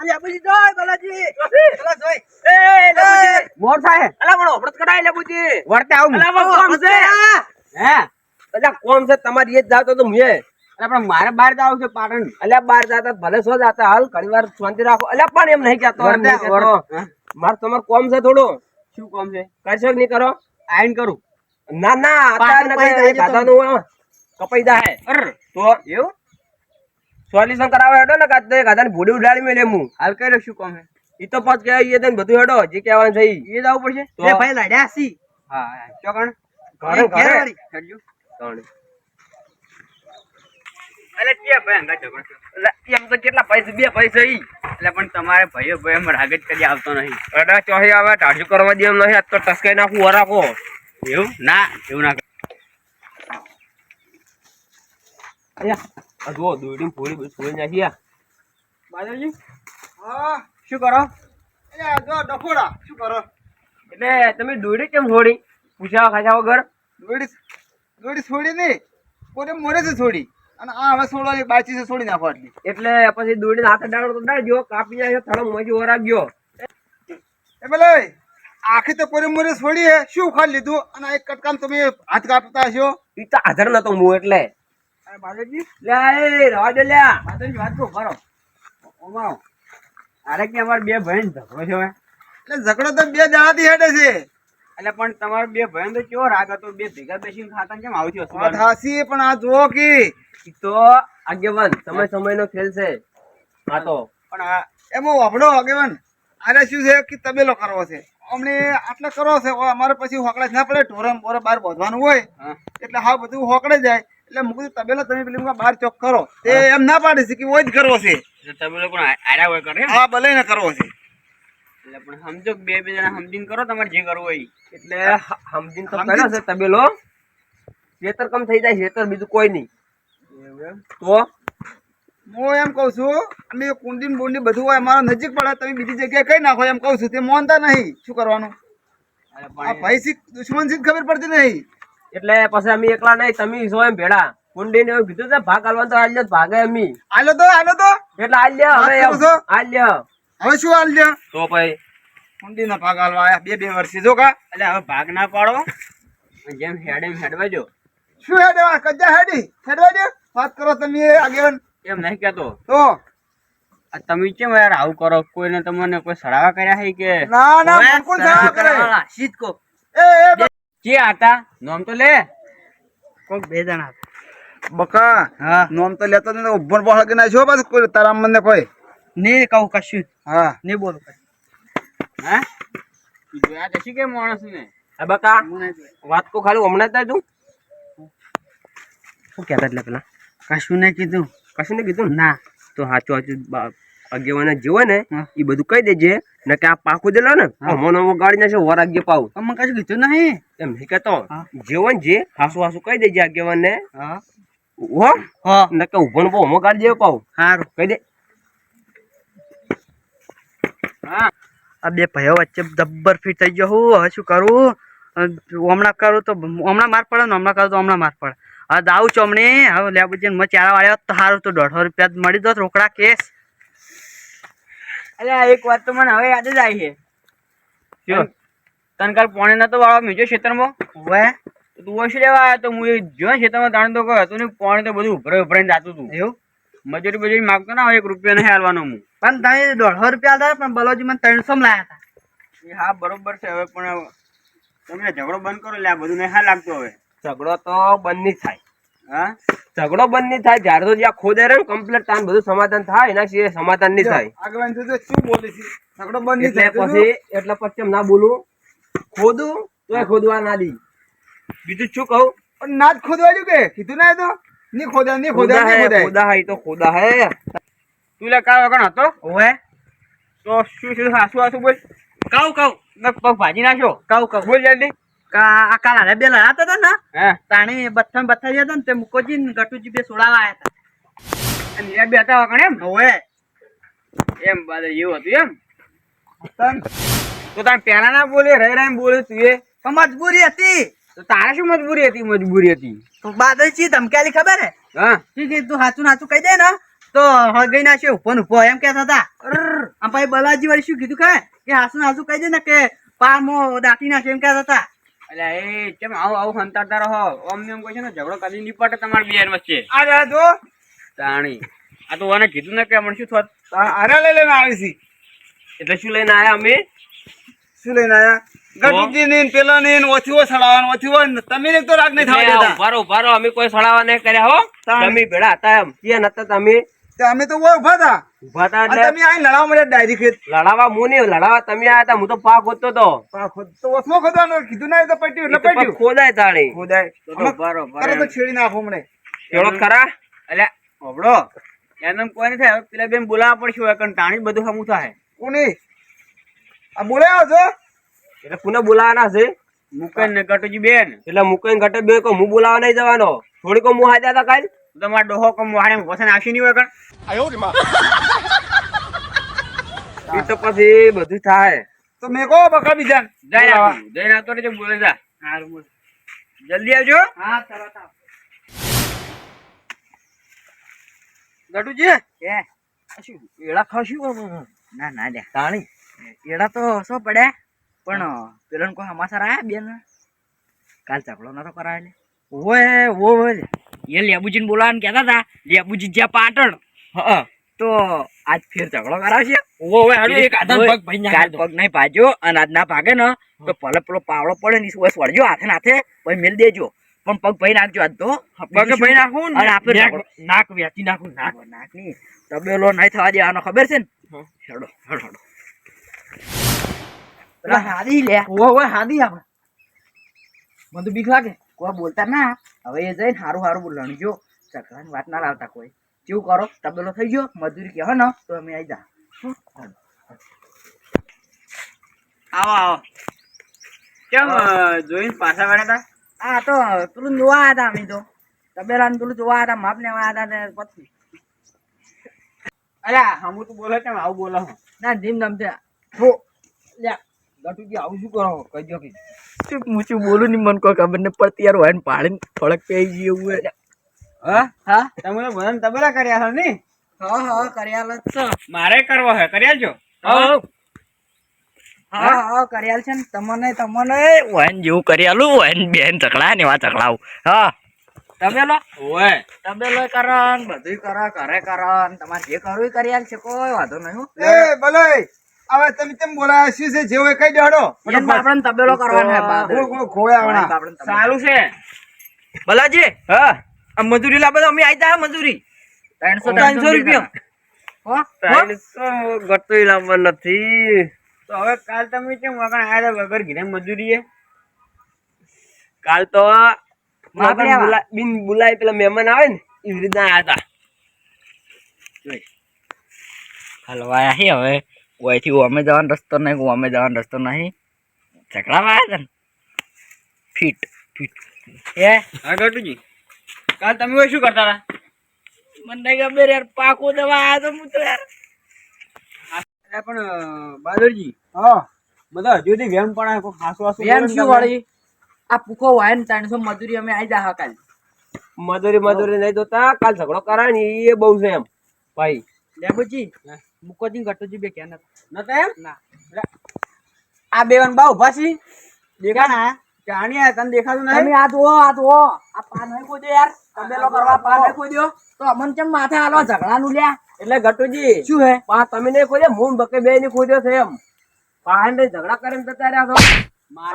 અલ્યા જોય બાલાજી પેલા જોય. એ લેબુજી મોર થાય અલા પણ ઓપરત કરાય લેબુજી વર્તે આવું અલા કોમ છે. હે? અલા કોમ છે તમારી એ જ જાતો તો મુએ અરે પણ મારે બહાર જાવ છે પાટણ. અલ્યા બાર જાતા ભલે સો જાતા હાલ ઘણી વાર શાંતિ રાખો. અલ્યા પણ એમ નહીં કહેતો. નહીં કહેતો. માર તમાર કોમ છે થોડું. શું કોમ છે? કરશો કે નહીં કરો? આઈન કરું. ના ના કપાઈ જાહે તો એવું? સોલ્યુશન કરાવવા હેડો ને કાતે ગાધાની ભૂડી ઉડાડી મેલે હું. હાલ કર્યો શું કામ ઈ તો પાંચ કે એ બધું હેડો જે કહેવાનું છે. એ જવું પડશે? એ ભાઈ લાડ્યા સી. હા. ચોકણ ઘરે ઘરે. હેડજો. ત્રણ. અલે કે ભાઈ અંગા એટલે એમ તો કેટલા પૈસા બે પૈસા ઈ. એટલે પણ તમારે ભાઈઓ ભાઈ એમ રાગત કરી આવતો નહીં. અડા ચોહી આવે ટાઢું કરવા દેવું નહીં આજ તો ટસકાઈ નાખું વરાખો એવું? ના એવું ના કર. આ જુઓ ફોડી બધી ફોડી નાખી આ. બાદલજી હા શું કરો અલ્યા જો ડફોડા શું કરો એટલે તમે દોડી કેમ છોડી પૂછ્યા ખાજા વગર દોડી દોડી છોડી નહીં પોતે મોરે છે છોડી અને આ હવે છોડવાની બાચી છે છોડી નાખો આટલી એટલે પછી દોડીને હાથે ડાળો તો ડાળજો કાપી જાય થડો ઓરા વરાગ્યો એ ભલે આખી તો પોરે મોરે છોડી હે શું ખાલી લીધું અને એક કટકામ તમે હાથ કાપતા છો ઈ તો હાજર નતો હું એટલે બાજુજી લ્યા એ રવા દે વાત કહું કરો? ઓમાઓ અરે કે અમારે બે ભાઈ ઝઘડો છે એટલે ઝઘડો તો બે દાડાથી હેડે છે. એટલે પણ તમારે બે ભાઈ તો કેવો રાગ હતો? બે ભેગા બેસીને ખાતા કેમ આવું થયું વાત હાસી પણ આ જુઓ કે. તો આગેવાન સમય સમયનો ખેલ છે. આ તો. પણ આ એમાં વાપડો આગેવાન. આને શું છે કે તબેલો કરવો છે. અમને આટલો કરવો છે અમારે પછી હોકડા ના પડે ઢોરમ બોરે બહાર બોધવાનું હોય. એટલે હા બધું હોકડે જાય. એટલે મૂકું કીધું તબેલો તમે પેલી બહાર ચોક કરો. તે એમ ના પાડે છે કે ઓય જ કરવો છે. તબેલો પણ લોકો હોય કરે હા ભલે ને કરવો છે. એટલે પણ સમજો બે બે જણા સમજીને કરો તમારે જે કરવું હોય. એટલે સમજીને તો કર્યો છે તબેલો. ખેતર કમ થઈ જાય ખેતર બીજું કોઈ નહીં. તો? હું એમ કહું છું અમે કુંડી બુંડી બધું હોય અમારા નજીક પડે તમે બીજી જગ્યાએ કઈ નાખો એમ કહું છું. તે મોનતા નહીં. શું કરવાનું? પૈસી ભાઈ દુશ્મન ખબર પડતી નહીં. એટલે પછી અમે એકલા નહીં તમે છો એમ ભેડા કુંડીને એવું કીધું છે ભાગ આલવાનું તો આલ્યો ભાગે અમે. આલ્યો તો આલ્યો તો. એટલે આલ્યો હવે આલ્યો. હવે શું આલ્યો? તો ભાઈ કુંડી ના ભાગ હાલવા આવ્યા બે બે વર્ષથી જો કા. એટલે હવે ભાગ ના પાડો. જેમ હેડે એમ હેડવા જો શું હેડવા કજા હેડી? હેડવા વાત કરો તમે આગેવાન. એમ નહીં કેતો તો. તમે કેમ યાર આવું કરો? કોઈને તમને કોઈ સડાવા કર્યા છે કે? ના ના બિલકુલ સડાવા ના કરે. કરવાવાળા, શીતકો. એ એ આતા નોમ તો લે. કોક બે જણા બકા હા. નોમ તો લેતો નથી ઉભર બહાર કે ના છો બસ કોઈ તારા મને કોઈ. ને કહું કશું હા. ને બોલો હા? તું જોયા તો કે માણસ ને આ બકા. વાત કો ખાલી હમણાં જ થાય તું. શું કહેતા એટલે પેલા? કશું ને કીધું. કશું ને કીધું? ના તો સાચું સાચું બા- આગેવાના જીવો ને એ બધું કહી દેજે. ને કે આ પાકું દેલો ને અમોનો અમો ગાડી નાખે વર આગે પાવ. અમે કશું કીધું નહીં. એમ નહીં કહેતો. હા. જે ને જે હાસુ હાસુ કહી દેજે આગેવાન ને હા? હો. ને કે ઊભો ને અમો ગાડી જેવો પાવ. સારું કહી દે. હા. આ બે ભાઈઓ વચ્ચે દબ્બર ફીટ થઈ ગયો હું. હવે શું કરું? હમણાં કરું તો હમણાં માર પડે ને હમણાં કરું તો હમણાં માર પડે. હવે દાવ ચોમણી હવે લે બુજી મેં ચારા વાળ્યા તો સારું તો દોઢસો રૂપિયા મળી દો રોકડા કેસ. અલ્યા એક વાત તો મને હવે યાદ જ આવી છે? તને કાલ પોણે નતો વાળો મીજો ખેતરમાં હવે તું ઓછી લેવા આવ્યો તો હું એ જો ક્ષેત્રમાં ખેતરમાં તાણ તો કોઈ હતું નહીં પોણે તો બધું ઉભરાઈ ઉભરાઈને જાતું હતું એવું? મજૂરી બજૂરી માગતો ના હોય એક રૂપિયા નહીં હાલવાનો હું. પણ તમે દોઢસો રૂપિયા હતા પણ બલોજી મને ત્રણસો માં લાયા હતા. હા બરોબર છે હવે પણ તમે ઝઘડો બંધ કરો એટલે આ બધું નહીં હા લાગતો હવે. ઝઘડો તો બંધ નહીં થાય. હા? ઝઘડો બંધ નહીં થાય જ્યારે તો જ્યાં ખોદે રહે કમ્પ્લીટ તાન બધું સમાધાન થાય એના સિવાય સમાધાન નહીં થાય. આગળ શું બોલે છે? ઝઘડો બંધ નહીં થાય પછી એટલે પછી એમ ના બોલું. ખોદું તોય ખોદવા ના દી. બીજું શું કહું? પણ ના જ ખોદવાયું કે? કીધું ના એ તો. નહીં ખોદા નહીં ખોદા હે ખોદા હે તો ખોદા હે. તું લે કાવ કણ હતો હવે તો શું શું હાસુ હાસુ બોલ. કાવ કાવ ને પગ ભાજી નાખ્યો. કાવ કહું. બોલ જલ્દી. આ કાલ હારે બે લડાતા હતા ને તાણે બથ્થા બથ્થા ગયા ને તે મુકોજી ને ગટુજી બે સોડાવા આવ્યા હતા. અને એ બે હતા વગર એમ? હવે એમ બાદ એવું હતું એમ? તો તારે પહેલા ના બોલે રહી રહી બોલે તું એ. મજબૂરી હતી. તો તારે શું મજબૂરી હતી? મજબૂરી હતી. બાદલજી ધમકાલી ખબર હે? હા. ઠીક છે તું સાચું નાચું કહી દે ને. તો હળગઈ ના છે ને ઊભો એમ કહેતા હતા. આમ પછી બલાજી વાળી શું કીધું ખાય કે હાસુ હાસુ કહી દે ને કે પારમાં દાટી નાખે એમ કહેતા હતા. એટલે એ કેમ આવું આવું સંતાડતા રહો? ઓમ ને એમ કોઈ છે ને ઝઘડો કદી નહીં તમારી બે વચ્ચે. આ રહ્યા તાણી આ તો ઓને કીધું ને કે મને શું થોત આ લઈ લઈને આવી છી. એટલે શું લઈને આયા અમે? શું લઈને આયા? ગટુજી ની પેલા ની ઓછીઓ સડાવવાનું ઓછીઓ તમે તો રાગ નહીં થવા દેતા. ઊભા રહો, અમે કોઈ સડાવા નહીં કર્યા હો. તમે ભેળા હતા એમ. ક્યાં નતા તમે? અમે તો ઊભા હતા. ઊભા આ એટલે તમે આઈને લડાવવા મળ્યા ડાયરી ખેત લડાવા હું નહીં લડાવા તમે આયા તા હું તો તો. પા તો ઓછમાં કીધું ના તો પટ્યું એટલે પટ્યું ખોદાય તાણી. ખોદાય. તો તો બરો બરો તો છેડી નાખો મને ચલો ખરા? એટલે હોબળો એમ કોઈ નહીં થાય. પેલા બેન બોલાવવા પડશે હોય કારણ તાણી બધું હમું થાય. કોને? આ બોલાવ્યો છો? એટલે પુનઃ બોલાવાના છે? મુકેશ ને કટુજી બેન. એટલે મુકઈને ઘટે બે કો હું બોલાવા નહીં જવાનો. થોડી કો હું હાજર હતા કાલ? તમારા ડોહો કમ વાડે વસન આવશે નહીં હોય કણ? એ તો પછી બધું થાય. તો મેં કહો બકા બીજા. જઈને આવજો જઈને આવતો રહેજો બોલે જા. સારું બોલ. જલ્દી આવજો. હા તરત આવ. ગડુજી કે શું એડા ખાશું? ના ના દે તાણી. એડા તો શું પડે. પણ પેલો કોઈ સમાચાર આયા બેન કાલ ચકડો નતો કરાયેલો. ઓય ઓય એ લેબુજીને બોલાવાનું કહેતા હતા. લેબુજી જ્યાં પાટણ. હા. તો આજ ફેર ઝઘડો કરાવશે. ઓય હાડો એક આધા પગ ભાઈ કાલ પગ નહીં ભાજ્યો અને આજ ના ભાગે ને તો ભલે પેલો પાવડો પડે ને ઈ વળજો હાથે નાથે પછી મેલ દેજો. પણ પગ ભાઈ નાખજો આજ તો. પગ ભાઈ નાખું અને આપણે નાક વેચી નાખું નાક. નાકની તબેલો નહીં થવા દેવાનો ખબર છે ને? હેડો હેડો હેડો. પેલા હાદી લે. ઓય હાદી આપણે મને તો બીક લાગે. કોઈ બોલતા ના. હવે એ જઈને હારું સારું બોલવાનું જો ઝઘડાની વાત ના લાવતા કોઈ. કેવું કરો તબેલો થઈ ગયો મજૂરી કહો ને તો અમે આવી જા. આવો આવો. કેમ જોઈને પાછા વળ્યા હતા આ તો પેલું જોવા હતા અમે તો. તબેલા પેલું જોવા હતા માપ લેવા આવ્યા હતા ને પછી. હા હમું તું બોલે કેમ આવું બોલો ના ધીમ ધમ છે હો લ્યા ગટુજી આવું શું કરો કહી દો કે. હું શું બોલું નહીં મન કોઈ ખબર નહીં પડતી યાર વાઈન પાડીને થોડક પી ગયું એવું હા? હા? તમે તો બધાને તબેલા કર્યા છો ને હા હા કર્યા જ છે. મારે કરવો હે કર્યા છો? હા? હા હા? કર્યાલ છે ને તમને તમને. વાઈન જેવું કર્યાલું વાઈન બેન ચકડા ને એવા ચકડાવું હા? ઓય. તબેલો કરન બધું કર ઘરે કરન તમારે જે કરવું કર્યાલ છે કોઈ વાંધો નહીં એ ભલે. હવે તમે તેમ બોલાયા? શું છે? જે એ કઈ દેડો તબેલો કરવાનો બાદ. ગોળ ગોળ. સારું છે. બલાજી હા? મજૂરી લાવે તો અમે આવી જા મજૂરી. ત્રણસો ત્રણસો રૂપિયા. ત્રણસો ગટુઈ લાવવા નથી. તો હવે કાલ તમે કેમ વગર આયા વગર ઘીરે મજૂરીએ કાલ તો માપ મગન લેવા. બોલા- બિન બોલાય પેલા મહેમાન આવે ને એવી રીતના હતા. હલવાયા હી હવે. ઓયથી અમે જવાનો રસ્તો નહીં અમે જવાનો રસ્તો નહીં. ઝઘડામાં આવ્યા હતા ને? Fit fit. એ હા ગટુજી. કાલ તમે શું કરતા હતા? મને નહીં ખબર યાર પાકો દવા આ તો મૂત્ર યાર. પણ બહાદુરજી હા. બધા હજુ થી વેમ પણ કોઈ હાસુ હાસુ વેમ શું વાળી? આ પૂખો વાય ને ત્રણસો મજૂરી અમે આવી જા કાલ? મજૂરી મજૂરી નહીં જોતા કાલ ઝઘડો કરાય ને એ બહુ છે એમ ભાઈ. લેબુજી મુકોજી ગટુજી બે ક્યાં નતા એમ? ના. આ બે વન બા ઊભા છી. દેખા ના જાણી આયા તને દેખાતું તમે આ જુઓ આ જુઓ. આ પાન નહીં ખોદ્યો યાર. તબેલો કરવા પાન નહીં દો તો અમન કેમ માથે હાલો ઝઘડાનું લ્યા? એટલે ગટુજી શું હે? પા તમે નહીં કોઈ હું બકે બે ની ખોદ્યો છે એમ. પાહન ઝઘડા કરીને જતા રહ્યા છો.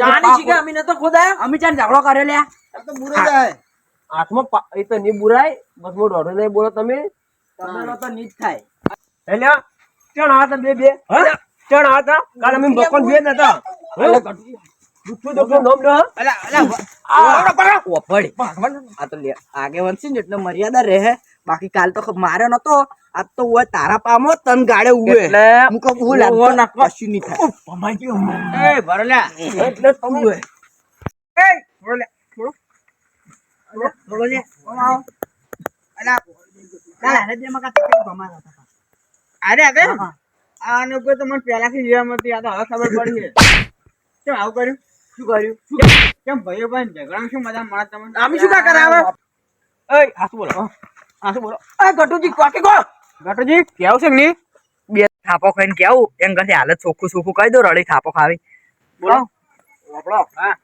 જાણી છે કે અમે નતો ખોદાયા? અમે ચાન ઝઘડો કર્યો લ્યા. આ તો બુરો જાય. હાથમાં એ તો નહીં બુરાય. બસ હું ડોડો નહીં બોલો તમે. તબેલો તો નીચ થાય. એટલે ચણ હતા બે બે. ચણ હતા કાલ અમે બકોન બે નતા. ન આ એટલે મર્યાદા રહે. બાકી કાલ તો માર્યો નતો. આજ તો ઉવે તારા પામો તન ગાડે ઉવે. એટલે મુકો ભૂલ ઓહો નાખવા. કશું નહીં થાય. ભમાઈ ગયો એ ભરલ્યા એટલે તમે ઉવે. એ ભરલ્યા થોડો. લે. આવો. અલા કાલ હારે દે મકા તકે ભમારા હતા. અરે અરે. હા. કોઈ તો મને પહેલાથી જોવા હતી. આ તો હવે ખબર પડી છે. કેમ આવું કર્યું? શું કર્યું? કેમ- કેમ ભાઈઓ ભાઈ ઝઘડા શું મજા મળે તમને આમ શું કા કરાવે એ આ બોલો. આ બોલો. એ ગટુજી કોકે કો ગટુજી કેવું છે કે બે થાપો ખાઈને કેવું? એમ કરતી હાલત ચોખ્ખું ચોખ્ખું કહી દો રડી થાપો ખાવી. બોલો. હા.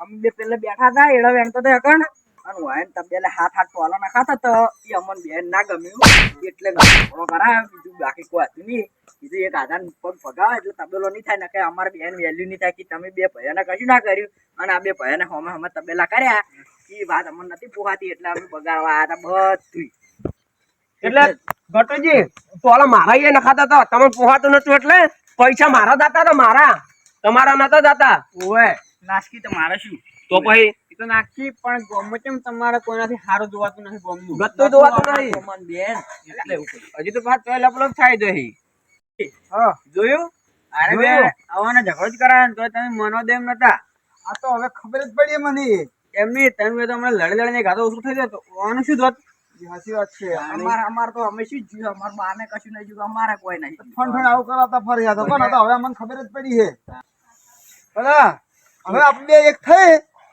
અમે બે પેલા બેઠા હતા એડા વેણ તો અકણ અને વાયન તબેલે હાથ હાથ ટોલા નાખાતા તો. એ અમન બેન ના ગમ્યું. એટલે થોડો કરાય બીજું બાકી કોઈ હતું નહીં. બીજું એક આધાર પગ ભગાવે એટલે તબેલો નહીં થાય ને કે અમારે બેન વેલ્યુ નહીં થાય કે તમે બે ભયાને કશું ના કર્યું. અને આ બે ભયાને હમે હમે તબેલા કર્યા. એ વાત અમને નથી પોહાતી એટલે અમે બગાડવા આવ્યા હતા બધું એટલે ગટુજી ટોલા મારા એ નખાતા હતા તમે પોહાતું નતું એટલે પૈસા મારા દાતા તો મારા? તમારા નતા દાતા ઓએ નાસકી તો મારે શું? તો પછી તો નાખી પણ ગમે તેમ તમારે કોઈનાથી સારું જોવાતું નથી ગમતું ગતું જોવાતું નહીં. ગમન બેન. હજી તો પાછો તો લપલપ થાય તો હા. જોયું? અરે બે. આવાનો ઝઘડો જ કરાય ને તોય તમે મનો નતા. આ તો હવે ખબર જ પડી મને. એમની તમે તો હમણાં લડી લડીને ગાતો ઓછું થઈ જાય તો આનું શું જોત? સાચી વાત છે. અમાર અમાર તો અમે શું જ જોયું? અમાર બાને કશું નહીં જોયું અમારે કોઈ નહીં ફણ ફણ આવું કરાતા ફરી જતો પણ તો હવે મને ખબર જ પડી છે. ભલા હવે આપણે એક થઈ.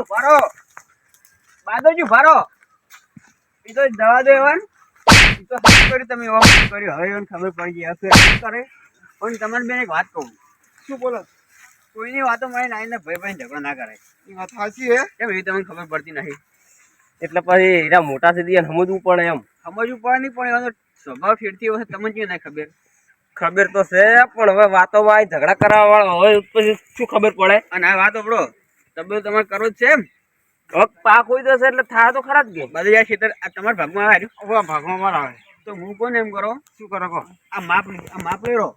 ભરો. બાદોજી ભરો. એ તો દવા દો એવન તો કર્યું તમે ઓફ કર્યું. હવે એવન ખબર પડી ગઈ હવે કરે? પણ તમને બેન એક વાત કહું. શું બોલો? કોઈની વાતો મને નાઈને ભાઈ ભાઈ ઝઘડો ના કરાય. એ વાત સાચી હે? કેમ એવી તમને ખબર પડતી નથી એટલે પછી એના મોટા સુધી સમજવું પડે એમ. સમજવું પડે નહીં પણ એનો સ્વભાવ ફેરતી હોય તમને કેમ ના ખબર? ખબર તો છે પણ હવે વાતોમાં આ ઝઘડા કરાવવા વાળો હોય પછી શું ખબર પડે? અને આ વાત આપણો તબેલો તમારે કરો જ છે એમ. પાક હોય જશે એટલે થાય તો ખરા જ કે. બધું આ ખેતર તમારા ભાગમાં આવે ભાગમાં મારા આવે. તો હું કોને એમ કરો? શું કરો કહો? આ માપ આ માપ લેરો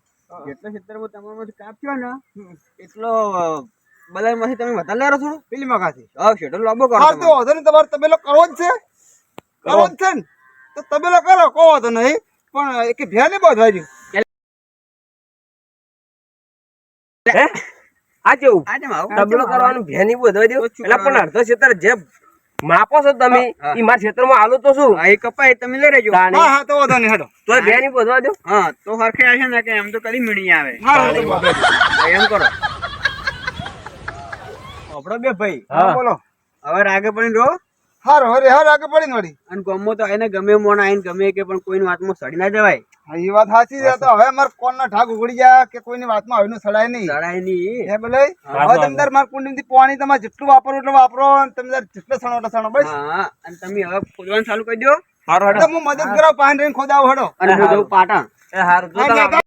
જેટલો ખેતરમાં તમારામાંથી કાપ્યો ને એટલો બધામાંથી તમે વધારે લેરો થોડું પેલી મગાથી. હા શેડો લાંબો કરો તો વાંધો નહીં તમારે તબેલો કરવો જ છે. કરવો જ છે ને. તો તબેલો કરો કહો વાંધો નહીં. પણ એક ભ્યા નહીં બાંધવા દ્યો. આ તબલો કરવાનું ભેની બધો તો શું એટલે પણ અડધો ક્ષેત્ર જે માપો છો તમે. ઈ મારા ક્ષેત્રમાં આલો તો શું? એ કપાય તમે લઈ રહેજો. તાણી. હા હા તો વાંધો નહીં હેડો. તો ભેની બધવા દો. હા તો હરખે આવશે ને કે એમ તો કદી મીણી આવે. હા એમ કરો. આપડો બે ભાઈ. હા બોલો. હવે રાગે પણ રહો. હારો હરે હાર આગળ પડી વળી. અને ગમો તો આઈને ગમે મોણ આઈને ગમે કે પણ કોઈની વાતમાં સડી ના જવાય. હા એ વાત સાચી છે. તો હવે અમારે કોણના ઠાક ઉગડી ગયા કે કોઈની વાતમાં આવીને સડાય નહીં? સડાય નહીં. હે બોલે હવે તમે માર મારા કુંડીમાંથી પાણી તમારે જેટલું વાપરો એટલું વાપરો અને તમે તાર જેટલો સણો એટલો સણો બસ. હા અને તમે હવે ખોદવાનું ચાલુ કરી દો હારો તો હું મદદ કરાવ પાણી રહીને ખોદાવ હડો. અને હું પાટણ. એ હારું